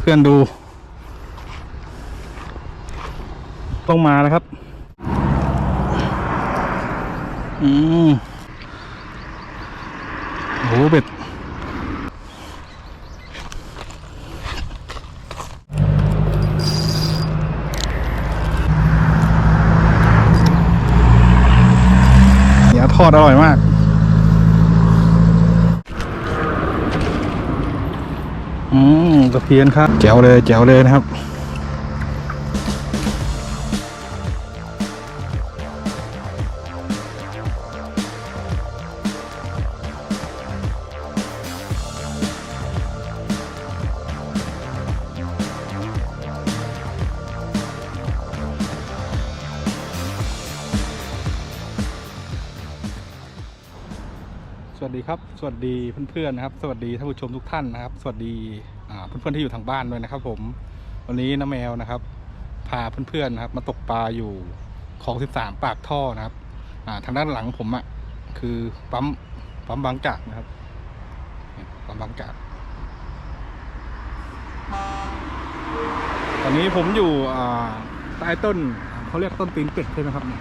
เพื่อนดู ต้องมาแล้วครับ อืมโหเบ็ดเนียทอดอร่อยมาก อืมตะเพียนครับแจ๋วเลยแจ๋วเลยนะครับสวัสดีครับ สวัสดีเพื่อนๆนะครับ สวัสดีท่านผู้ชมทุกท่านนะครับ สวัสดีเพื่อนๆที่อยู่ทางบ้านด้วยนะครับ ผมวันนี้น้าแมวนะครับ พาเพื่อนๆนะครับ มาตกปลาอยู่ของสิบสามปากท่อนะครับทางด้านหลังผมอะ่ะคือปั๊มปั๊มบางจากนะครับปั๊มบางจาก ตอนนี้ผมอยู่ใต้ต้นเขาเรียกต้นตีนเป็ดใช่ไหมครับเนี่ย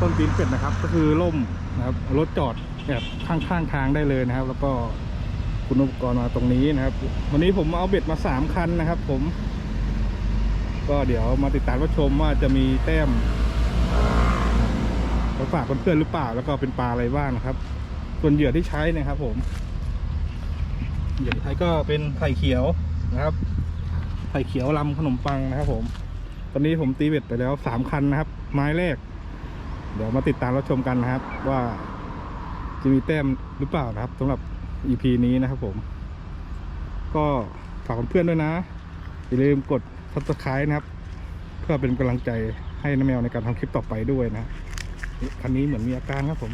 ต้นตีนเป็ดนะครับ ก็คือล่มนะครับรถจอดแบบข้างข้างทางได้เลยนะครับ แล้วก็คุณอุปกรณ์มาตรงนี้นะครับ วันนี้ผมเอาเบ็ดมาสามคันนะครับ ผม ก็เดี๋ยวมาติดตามรับชมว่าจะมีแต้มมาฝากเพื่อนๆหรือเปล่า แล้วก็เป็นปลาอะไรบ้างนะครับ ส่วนเหยื่อที่ใช้นะครับ ผมเหยื่อที่ใช้ก็เป็นไข่เขียวนะครับไข่เขียวลำขนมปังนะครับ ผม ตอนนี้ผมตีเบ็ดไปแล้วสามคันนะครับ ไม้แรก เดี๋ยวมาติดตามรับชมกันนะครับ ว่าจะมีแต้มหรือเปล่านะครับสำหรับ EP นี้นะครับผม ก็ฝากเพื่อนด้วยนะ อย่าลืมกด subscribe นะครับ เพื่อเป็นกำลังใจให้น้าแมวในการทำคลิปต่อไปด้วยนะนี่คันนี้เหมือนมีอาการครับผม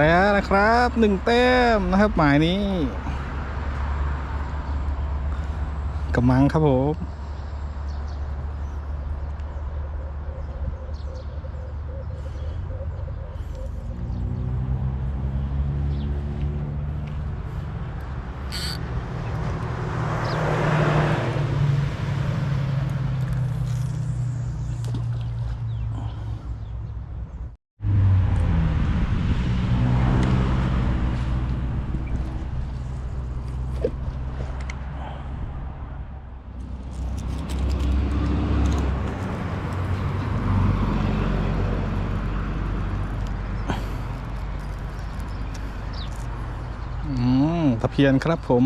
แล้วนะครับหนึ่งเต้มนะครับ หมายนี้กำมังครับผม อืม ตะเพียนครับผม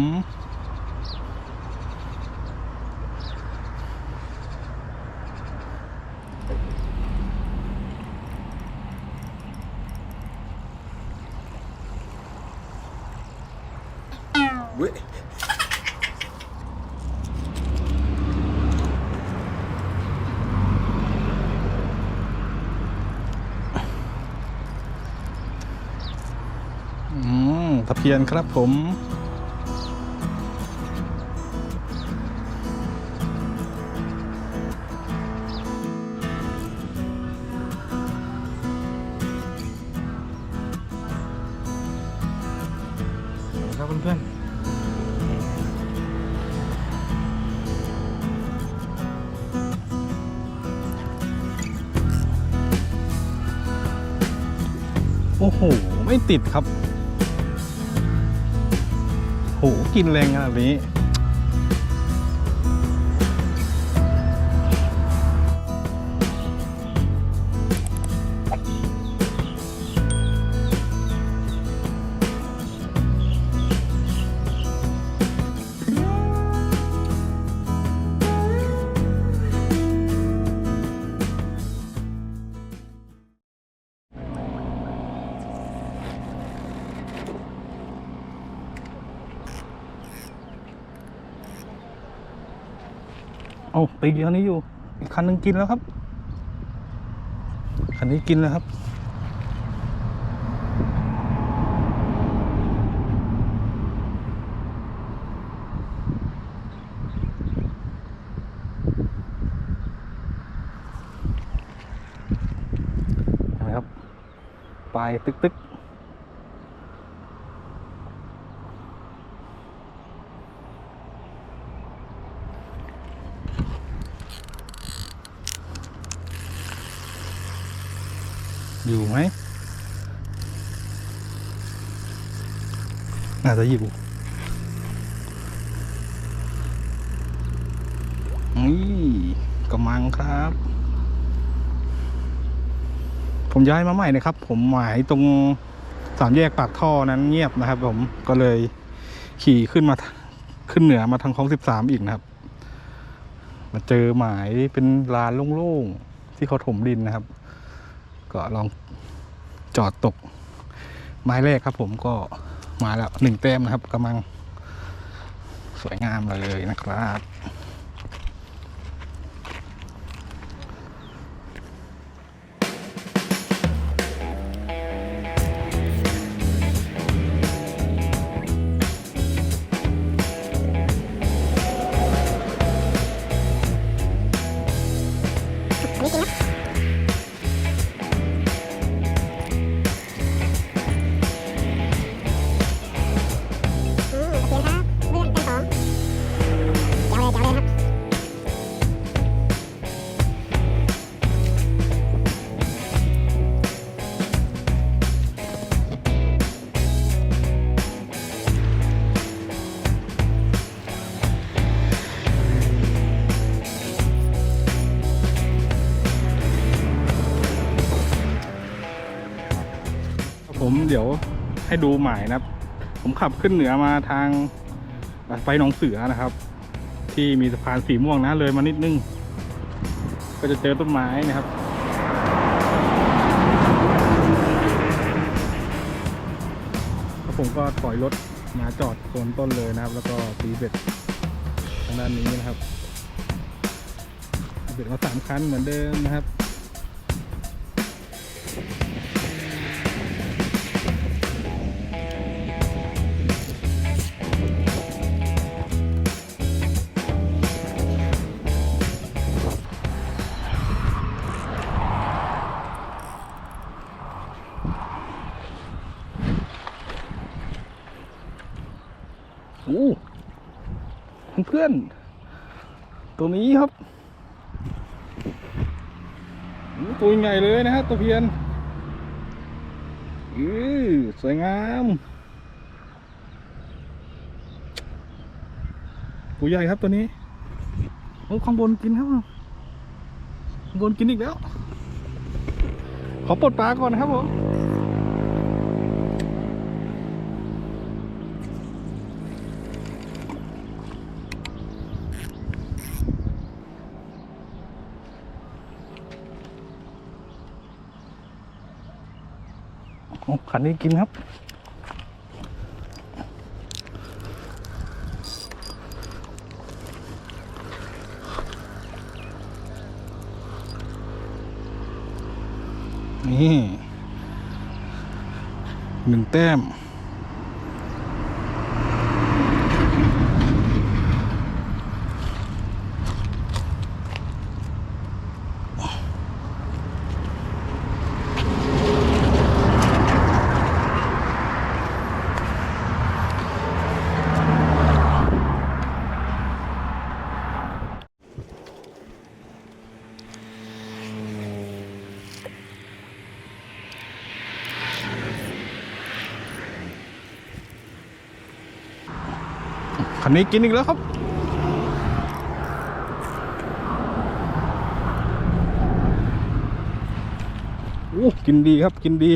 อืมตะ เพียนครับผมครับเพื่อนๆโอ้โห ไม่ติดครับ โหกินแรงขนาดนี้ เอาตีกคันนี้อยู่ อีกคันนึงกินแล้วครับ คันนี้กินแล้วครับเห็นไหมครับ ปลายตึกตึกอยู่ไหม นี่กำมังครับ ผมย้ายมาใหม่นะครับ ผมหมายตรงสามแยกปากท่อนั้นเงียบนะครับ ผมก็เลยขี่ขึ้นมาขึ้นเหนือมาทางคลองสิบสามอีกนะครับ มาเจอหมายเป็นลานโล่งๆที่เขาถมดินนะครับ ก็ลองจอดตกไม้แรกครับผมก็ มาแล้วหนึ่งแต้มนะครับกำลังสวยงามเลยนะครับ เดี๋ยวให้ดูหมายนะครับ ผมขับขึ้นเหนือมาทางไฟหนองเสือนะครับ ที่มีสะพานสีม่วงนะเลยมานิดนึง ก็จะเจอต้นไม้นะครับแล้วผมก็ถอยรถมาจอดโซนต้นเลยนะครับ แล้วก็ตีเบ็ดทางด้านนี้นะครับตีเบ็ดมาสามคันเหมือนเดิมนะครับ ตัวนี้ครับตัวใหญ่เลยนะฮะตัวเพียนอือสวยงามตัวใหญ่ครับตัวนี้โอ้ข้างบนกินครับข้างบนกินอีกแล้ว ขอปลดปลาก่อนนะครับผม นนี้กินครับ นี่หนึ่งแต้ม นนี้กินอีกแล้วครับ โอ้กินดีครับกินดี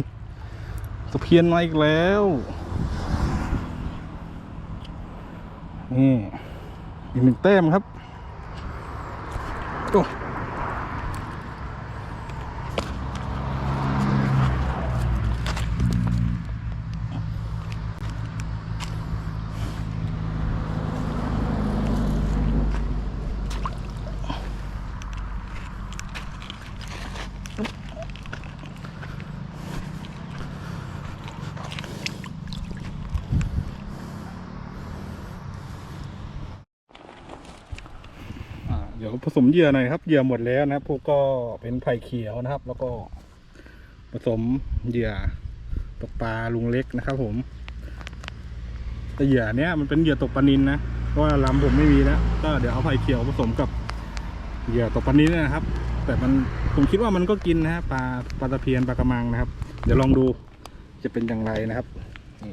ตะเพียนมาอีกแล้ว นี่อีกหนึ่งแต้มครับ โอ้ ผสมเหยื่อหน่อยครับเหยื่อหมดแล้วนะครับพวกก็เป็นไผ่เขียวนะครับ แล้วก็ผสมเหยื่อตกปลาลุงเล็กนะครับ ผมแต่เหยื่อเนี้ยมันเป็นเหยื่อตกปลานินนะเพราะว่าลำผมไม่มีแล้วก็เดี๋ยวเอาไผ่เขียวผสมกับเหยื่อตกปลานินนะครับ แต่มันผมคิดว่ามันก็กินนะฮะปลาปลาตะเพียนปลากระมังนะครับ เดี๋ยวลองดูจะเป็นอย่างไรนะครับนี่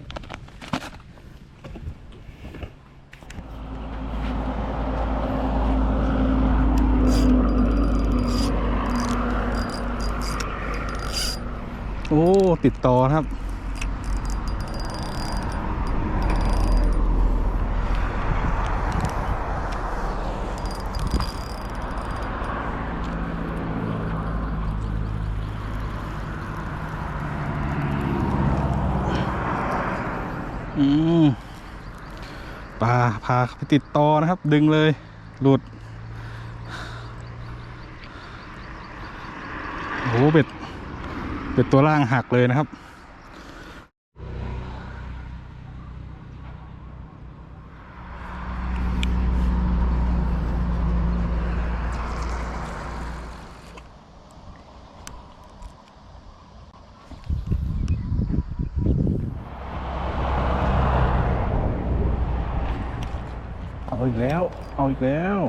โอ้ ติดต่อครับ อืมปลาพาไปติดต่อนะครับ ดึงเลย หลุดโอ้โหเบ็ด เบ็ดตัวล่างหักเลยนะครับ เอาอีกแล้ว เอาอีกแล้ว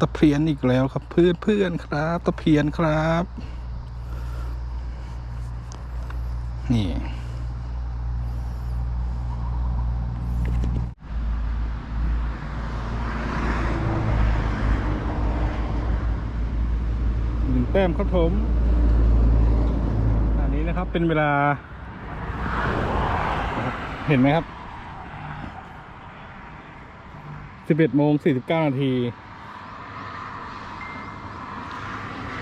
ตะเพียนอีกแล้วครับเพื่อนเพื่อนครับตะเพียนครับ นี่ หนึ่งแต้มครับผมอันนี้นะครับเป็นเวลา เห็นไหมครับ 11โมง49นาที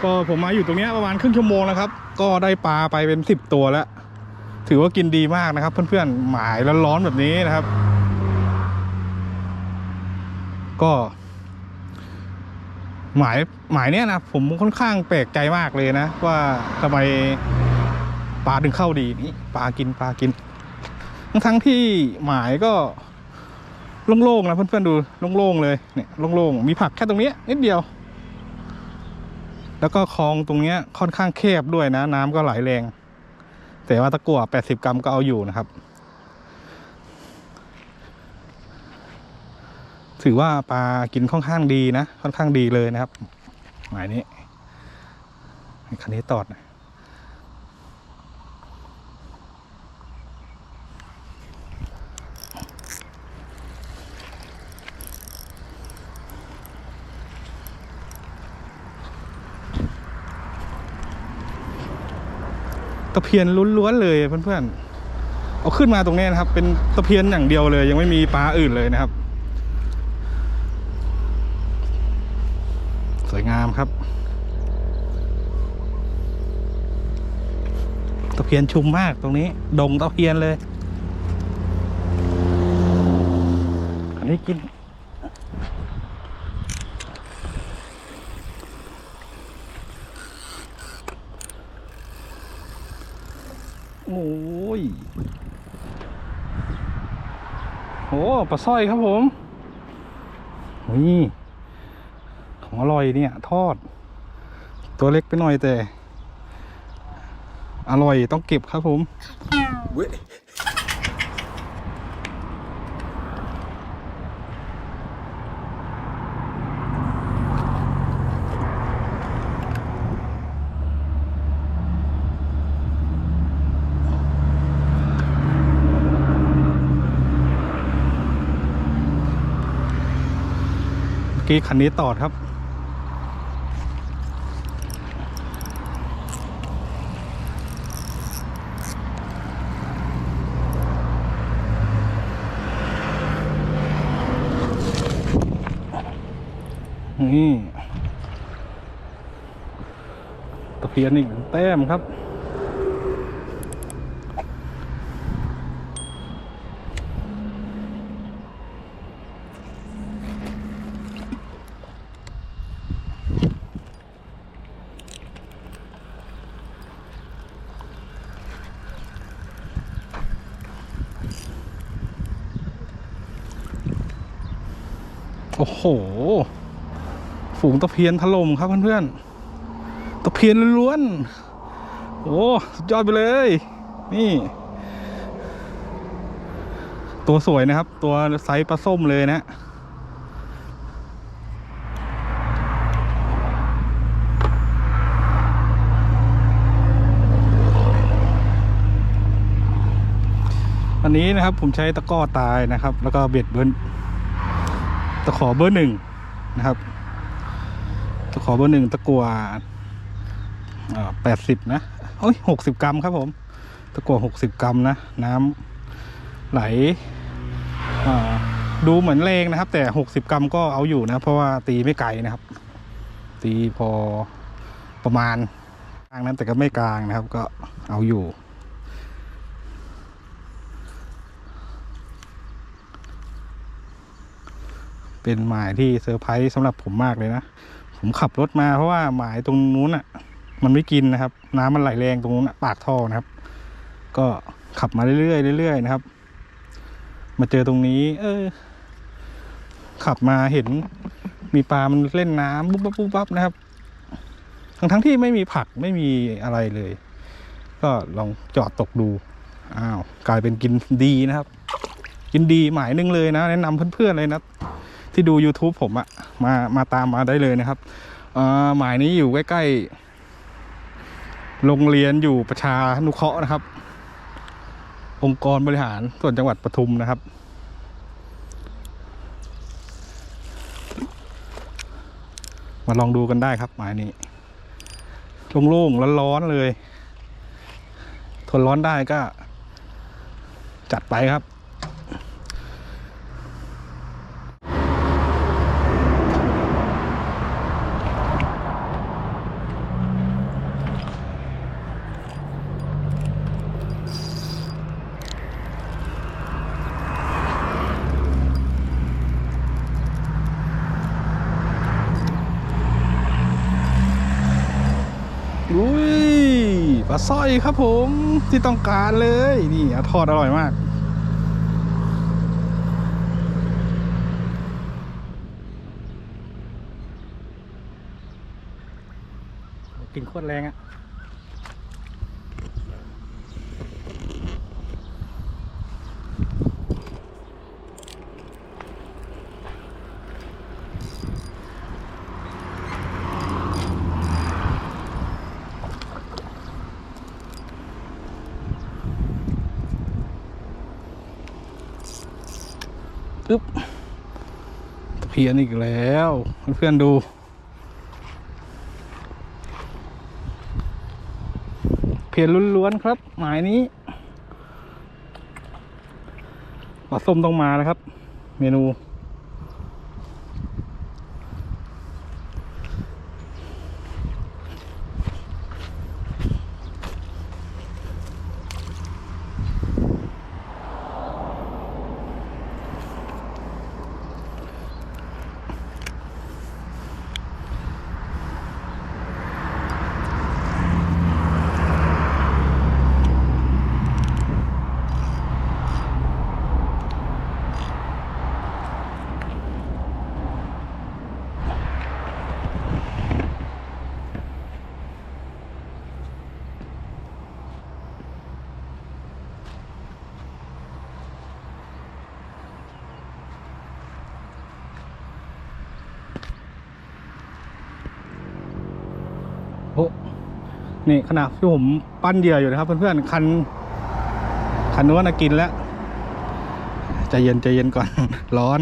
ก็ผมมาอยู่ตรงนี้ประมาณครึ่งชั่วโมงแล้วครับ ก็ได้ปลาไปเป็น10ตัวแล้ว ถือว่ากินดีมากนะครับ เพื่อนๆหมายร้อนๆแบบนี้นะครับ ก็ หมายหมายเนี้ยนะผมค่อนข้างแปลกใจมากเลยนะ ว่าทำไมปลาถึงเข้าดีนี่ปลากินปลากิน ทั้งๆที่หมายก็โล่งๆนะเพื่อนๆดูโล่งๆเลยเนี่ยโล่งๆมีผักแค่ตรงนี้นิดเดียว แล้วก็คลองตรงเนี้ยค่อนข้างแคบด้วยนะ น้ำก็ไหลแรง แต่ว่าตะกั่ว80กรัมก็เอาอยู่นะครับ ถือว่าปลากินค่อนข้างดีนะ ค่อนข้างดีเลยนะครับ หมายนี้คันนี้ตอดนะ ตะเพียนล้วนๆเลยเพื่อนๆเอาขึ้นมาตรงนี้นะครับ เป็นตะเพียนอย่างเดียวเลย ยังไม่มีปลาอื่นเลยนะครับ สวยงามครับ ตะเพียนชุมมากตรงนี้ ดงตะเพียนเลย อันนี้กิน โอ้ยโอ้ ปลาสร้อยครับผม นี่ ของอร่อยเนี่ย ทอด ตัวเล็กไปหน่อยแต่ อร่อยต้องเก็บครับผม มื่อกี้คันนี้ตอดครับนี่ตะเพียนอีกแต้มครับ โอ้โห ฝูงตะเพียนถล่มครับเพื่อนๆ ตะเพียนล้วน โอ้สุดยอดไปเลย นี่ ตัวสวยนะครับ ตัวไซส์ปลาส้มเลยนะอันนี้นะครับผมใช้ตะก้อตายนะครับ แล้วก็เบ็ดเบิร์น ตะขอเบอร์หนึ่งนะครับ ตะขอเบอร์หนึ่งตะกัวแปดสิบนะโอ้ยหกสิบกรัมครับผม ตะกัวหกสิบกรัมนะ น้ำไหลดูเหมือนแรงนะครับ แต่หกสิบกรัมก็เอาอยู่นะ เพราะว่าตีไม่ไกลนะครับ ตีพอประมาณกลางนั้นแต่ก็ไม่กลางนะครับ ก็เอาอยู่ เป็นหมายที่เซอร์ไพรส์สำหรับผมมากเลยนะ ผมขับรถมาเพราะว่าหมายตรงนู้นอะ มันไม่กินนะครับ น้ำมันไหลแรงตรงนู้นปากท่อนะครับ ก็ขับมาเรื่อยๆเรื่อยๆนะครับ มาเจอตรงนี้ เออ ขับมาเห็นมีปลา มันเล่นน้ำปุ๊บปั๊บปุ๊บปั๊บนะครับ ทั้งทั้งๆที่ไม่มีผักไม่มีอะไรเลย ก็ลองจอดตกดู อ้าว กลายเป็นกินดีนะครับ กินดีหมายหนึงเลยนะ แนะนำเพื่อนๆเลยนะ ที่ดู YouTube ผมอะมามาตามมาได้เลยนะครับหมายนี้อยู่ใกล้ๆโรงเรียนอยู่ประชานุเคราะห์นะครับ องค์กรบริหารส่วนจังหวัดปทุมนะครับ มาลองดูกันได้ครับหมายนี้โล่งๆร้อนๆเลย ทนร้อนได้ก็จัดไปครับ อุ้ย ปลาสร้อยครับผมที่ต้องการเลย นี่ทอดอร่อยมาก กินโคตรแรงอะ่ะ เพียนอีกแล้ว เพื่อนๆดู เพียนล้วนๆครับ หมายนี้ปลาส้มต้องมาแล้วครับ เมนู นี่ขณะที่ผมปั้นเหยื่ออยู่นะครับ เพื่อนๆคันคันนู้นกินแล้วใจเย็นใจเย็นก่อน ร้อน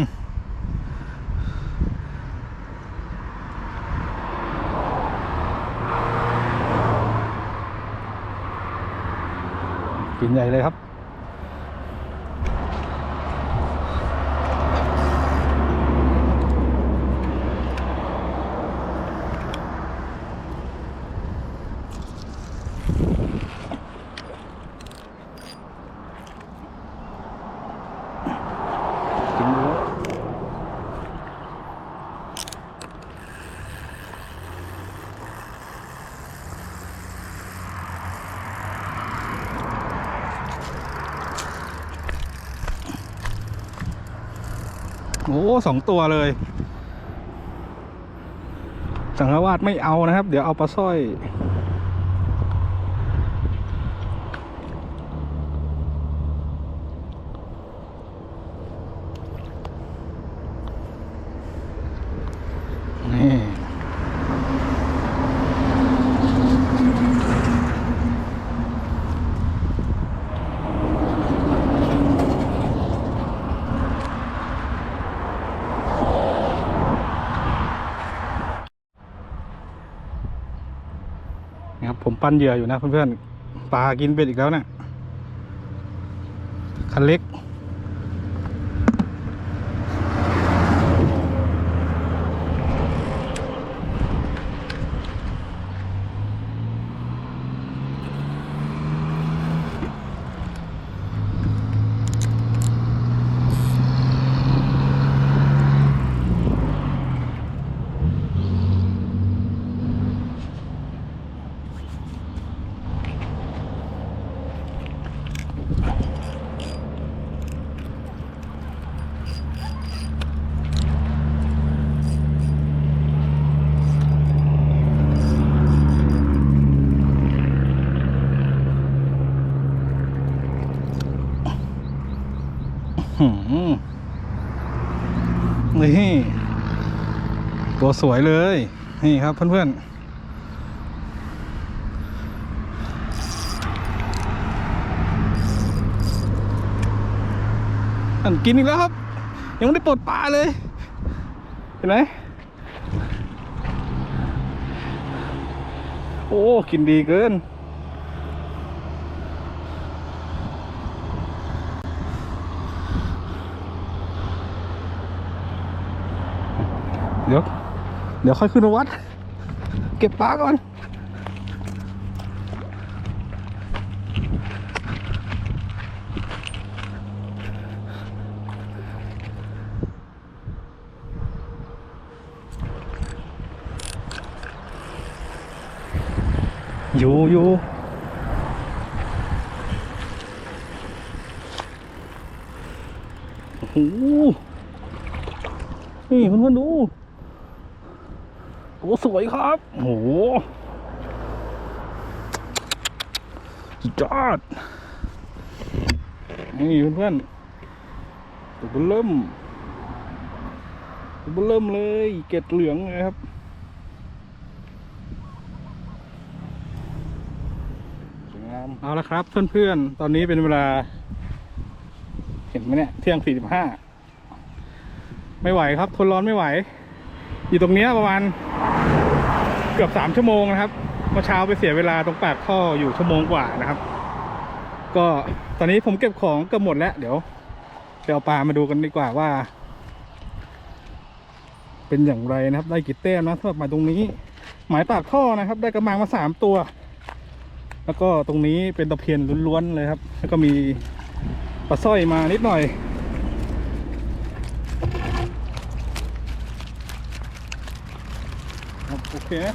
กินใหญ่เลยครับ โอ้สองตัวเลย สังฆวาสไม่เอานะครับ เดี๋ยวเอาปลาสร้อย นี่ นะครับผมปั้นเหยื่ออยู่นะเพื่อนๆปลากินเป็ดอีกแล้วเนะี่ยคันเล็ก นี่ ตัวสวยเลย นี่ครับเพื่อนๆอันกินอีกแล้วครับ ยังไม่ได้ปลดปลาเลย เห็นไหมโอ้ กินดีเกิน เดี๋ยว เดี๋ยวค่อยขึ้นวัด เก็บปลาก่อนอยู่อยู่โอ้โหนี่เพื่อนๆดูโอ้ สวยครับโหสุดยอด นี่เพื่อนๆตัวเริ่มตัวเริ่มเลย เกล็ดเหลืองเลยครับสวยงามเอาละครับเพื่อนๆ ตอนนี้เป็นเวลา เห็นไหมเนี่ย เที่ยงสี่สิบห้า ไม่ไหวครับ ทนร้อนไม่ไหว อยู่ตรงเนี้ยประมาณ เกือบสามชั่วโมงนะครับเมื่อเช้าไปเสียเวลาตรงปากท่ออยู่ชั่วโมงกว่านะครับ ก็ตอนนี้ผมเก็บของเกือบหมดแล้ว เดี๋ยวไปเอาปลามาดูกันดีกว่าว่า เป็นอย่างไรนะครับ ได้กี่แต้มนะสำหรับมาตรงนี้ หมายปากท่อนะครับ ได้กระมังมาสามตัว แล้วก็ตรงนี้เป็นตะเพียนล้วนๆเลยครับ แล้วก็มีปลาสร้อยมานิดหน่อย ครับโอ เคน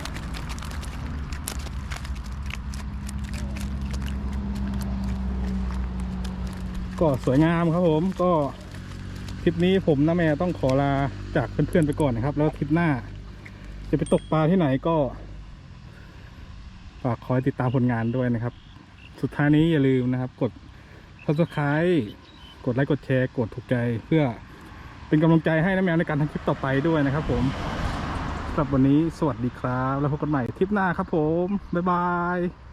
ก็สวยงามครับผมก็ทริปนี้ผมนะแม่ต้องขอลาจากเพื่อนๆไปก่อนนะครับ แล้วทริปหน้า จะไปตกปลาที่ไหนก็ ฝากคอยติดตามผลงานด้วยนะครับ สุดท้ายนี้อย่าลืมนะครับ กด subscribe กดไลค์กดแชร์กดถูกใจเพื่อเป็นกำลังใจให้นะแมวในการทำคลิปต่อไปด้วยนะครับผมำหรับวันนี้สวัสดีครับ แล้วพบกันใหม่ทริปหน้าครับผม บ๊ายบาย